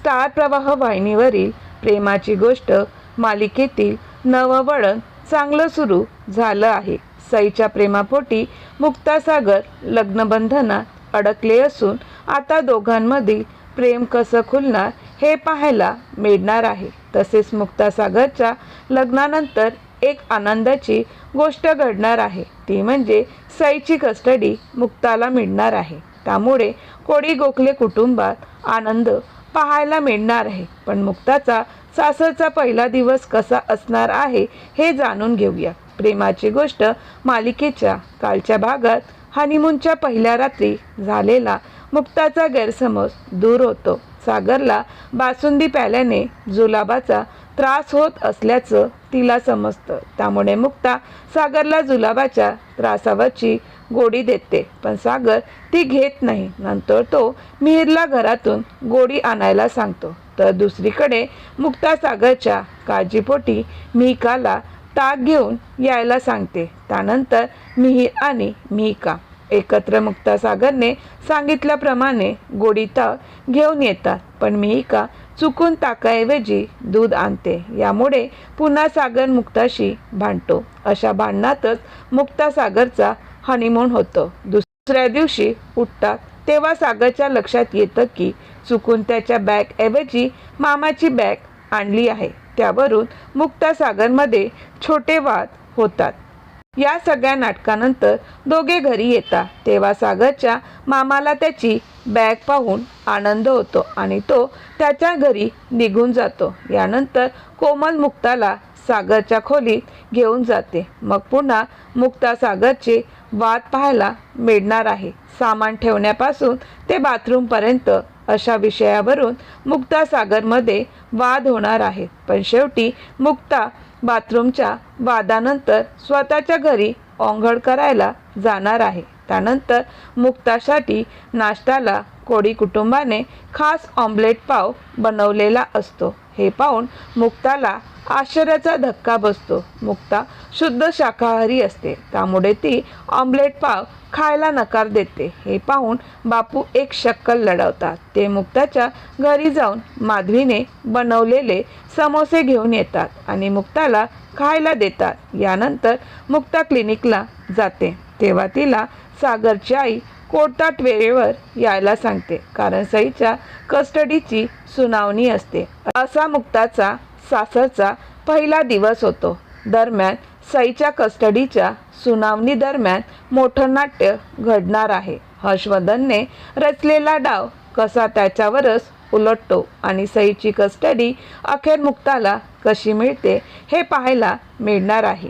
Star प्रवाह वाहिनीवरील प्रेमाची गोष्ट मालिकेतील नवं वळण चांगलं सुरू झालं आहे. सईच्या प्रेमापोटी मुक्तासागर लग्नबंधनात अडकले असून आता दोघांमधील प्रेम कसं खुलणार हे पाहायला मिळणार आहे. तसेच मुक्तासागरच्या लग्नानंतर एक आनंदाची गोष्ट घडणार आहे. ती म्हणजे सईची कस्टडी मुक्ताला मिळणार आहे. त्यामुळे कोडी गोखले कुटुंबात आनंद पाहायला मिळणार आहे. पण मुक्ताचा सासरचा पहिला दिवस कसा असणार आहे हे जाणून घेऊया. प्रेमाची गोष्ट मालिकेच्या कालच्या भागात हनीमूनच्या पहिल्या रात्री झालेला मुक्ताचा गैरसमज दूर होतो. सागरला बासुंदी प्याल्याने जुलाबाचा त्रास होत असल्याचं तिला समजतं. त्यामुळे मुक्ता सागरला जुलाबाच्या त्रासावरची गोडी देते. पण सागर ती घेत नाही. नंतर तो मिहिरला घरातून गोडी आणायला सांगतो. तर दुसरीकडे मुक्ता सागरच्या काळजीपोटी मिहिकाला ताक घेऊन यायला सांगते. त्यानंतर मिहिर आणि मिहिका एकत्र मुक्ता सागरने सांगितल्याप्रमाणे गोडी ताक घेऊन येतात. पण मिहिका चुकून ताकाऐवजी दूध आणते. यामुळे पुन्हा सागर मुक्ताशी भांडतो. अशा भांडणातच मुक्ता सागरचा हनीमून होतो. दुसऱ्या दिवशी उठतात. तेव्हा सागरच्या लक्षात येतं की चुकून त्याच्या बॅगऐवजी मामाची बॅग आणली आहे. त्यावरून मुक्ता सागरमध्ये छोटे वाद होतात. या सगळ्या नाटकानंतर दोघे घरी येतात तेव्हा सागरच्या मामाला त्याची बॅग पाहून आनंद होतो आणि तो त्याच्या घरी निघून जातो. यानंतर कोमल मुक्ताला सागरच्या खोलीत घेऊन जाते. मग पुन्हा मुक्ता सागरचे वाद पाहायला मिळणार आहे. सामान ठेवण्यापासून ते बाथरूमपर्यंत अशा विषयावरून मुक्ता सागरमध्ये वाद होणार आहे. पण शेवटी मुक्ता बाथरूमच्या वादानंतर स्वतःच्या घरी ओंघळ करायला जाणार आहे. त्यानंतर मुक्तासाठी नाश्त्याला कोळी कुटुंबाने खास ऑमलेट पाव बनवलेला असतो. हे पाहून मुक्ताला आश्चर्याचा धक्का बसतो. मुक्ता शुद्ध शाकाहारी असते. त्यामुळे ती ऑमलेट पाव खायला नकार देते. हे पाहून बापू एक शक्कल लढवतात. ते मुक्ताच्या घरी जाऊन माधवीने बनवलेले समोसे घेऊन येतात आणि मुक्ताला खायला देतात. यानंतर मुक्ता क्लिनिकला जाते. तेव्हा तिला सागरची आई कोर्टात वेळेवर यायला सांगते. कारण सईच्या कस्टडीची सुनावणी असते. असा मुक्ताचा सासरचा पहिला दिवस होतो. दरम्यान सईच्या कस्टडीच्या सुनावणी दरम्यान मोठं नाट्य घडणार आहे. हर्षवर्धनने रचलेला डाव कसा त्याच्यावरच उलटतो आणि सईची कस्टडी अखेर मुक्ताला कशी मिळते हे पाहायला मिळणार आहे.